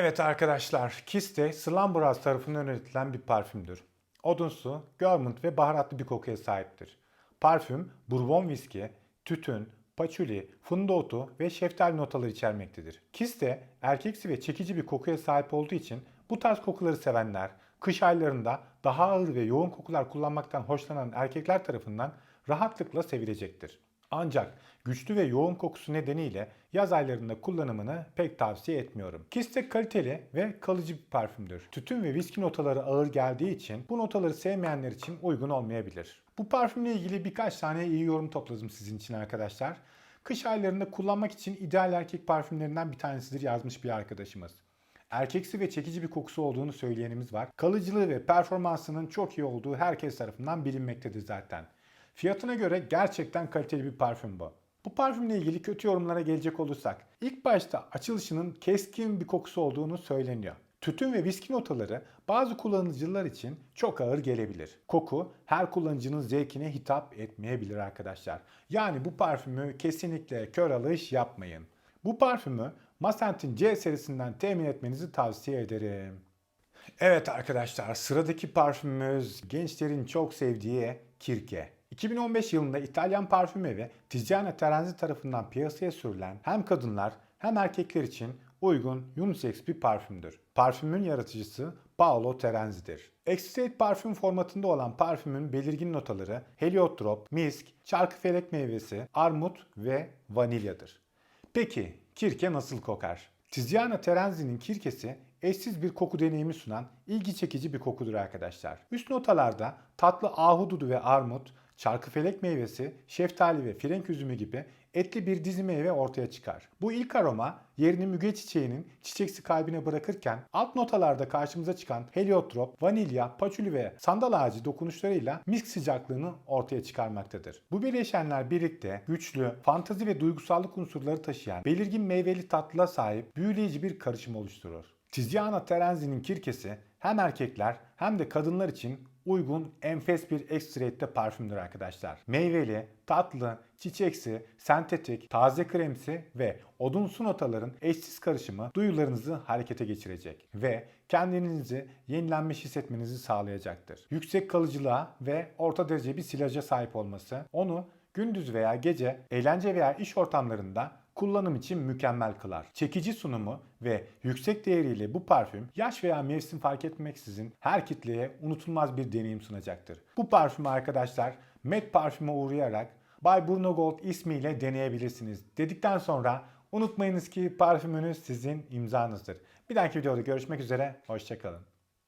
Evet arkadaşlar, Kiste Slumberhouse tarafından üretilen bir parfümdür. Odunsu, görmünt ve baharatlı bir kokuya sahiptir. Parfüm, bourbon viski, tütün, paçuli, fındık otu ve şeftali notaları içermektedir. Kiste, erkeksi ve çekici bir kokuya sahip olduğu için bu tarz kokuları sevenler, kış aylarında daha ağır ve yoğun kokular kullanmaktan hoşlanan erkekler tarafından rahatlıkla sevilecektir. Ancak güçlü ve yoğun kokusu nedeniyle yaz aylarında kullanımını pek tavsiye etmiyorum. Kiste kaliteli ve kalıcı bir parfümdür. Tütün ve viski notaları ağır geldiği için bu notaları sevmeyenler için uygun olmayabilir. Bu parfümle ilgili birkaç tane iyi yorum topladım sizin için arkadaşlar. Kış aylarında kullanmak için ideal erkek parfümlerinden bir tanesidir yazmış bir arkadaşımız. Erkeksi ve çekici bir kokusu olduğunu söyleyenimiz var. Kalıcılığı ve performansının çok iyi olduğu herkes tarafından bilinmektedir zaten. Fiyatına göre gerçekten kaliteli bir parfüm bu. Bu parfümle ilgili kötü yorumlara gelecek olursak, ilk başta açılışının keskin bir kokusu olduğunu söyleniyor. Tütün ve viski notaları bazı kullanıcılar için çok ağır gelebilir. Koku her kullanıcının zevkine hitap etmeyebilir arkadaşlar. Yani bu parfümü kesinlikle kör alış yapmayın. Bu parfümü Masent'in C serisinden temin etmenizi tavsiye ederim. Evet arkadaşlar sıradaki parfümümüz gençlerin çok sevdiği Kirke. 2015 yılında İtalyan parfüm evi Tiziana Terenzi tarafından piyasaya sürülen hem kadınlar hem erkekler için uygun unisex bir parfümdür. Parfümün yaratıcısı Paolo Terenzi'dir. Extrait parfüm formatında olan parfümün belirgin notaları heliotrop, misk, çarkıfelek meyvesi, armut ve vanilyadır. Peki kirke nasıl kokar? Tiziana Terenzi'nin kirkesi eşsiz bir koku deneyimi sunan ilgi çekici bir kokudur arkadaşlar. Üst notalarda tatlı ahududu ve armut, çarkıfelek meyvesi, şeftali ve frenk üzümü gibi etli bir dizi meyve ortaya çıkar. Bu ilk aroma yerini müge çiçeğinin çiçeksi kalbine bırakırken alt notalarda karşımıza çıkan heliotrop, vanilya, paçuli ve sandal ağacı dokunuşlarıyla misk sıcaklığını ortaya çıkarmaktadır. Bu bileşenler birlikte güçlü, fantazi ve duygusallık unsurları taşıyan belirgin meyveli tatlıya sahip büyüleyici bir karışım oluşturur. Tiziana Terenzi'nin kirkesi hem erkekler hem de kadınlar için uygun enfes bir ekstrette parfümdür arkadaşlar. Meyveli, tatlı, çiçeksi, sentetik, taze kremsi ve odunsu notaların eşsiz karışımı duyularınızı harekete geçirecek ve kendinizi yenilenmiş hissetmenizi sağlayacaktır. Yüksek kalıcılığa ve orta derece bir silaja sahip olması onu gündüz veya gece eğlence veya iş ortamlarında kullanım için mükemmel kılar. Çekici sunumu ve yüksek değeriyle bu parfüm yaş veya mevsim fark etmeksizin her kitleye unutulmaz bir deneyim sunacaktır. Bu parfümü arkadaşlar Met parfüme uğrayarak Bay Bruno Gold ismiyle deneyebilirsiniz. Dedikten sonra unutmayınız ki parfümünüz sizin imzanızdır. Bir dahaki videoda görüşmek üzere, hoşçakalın.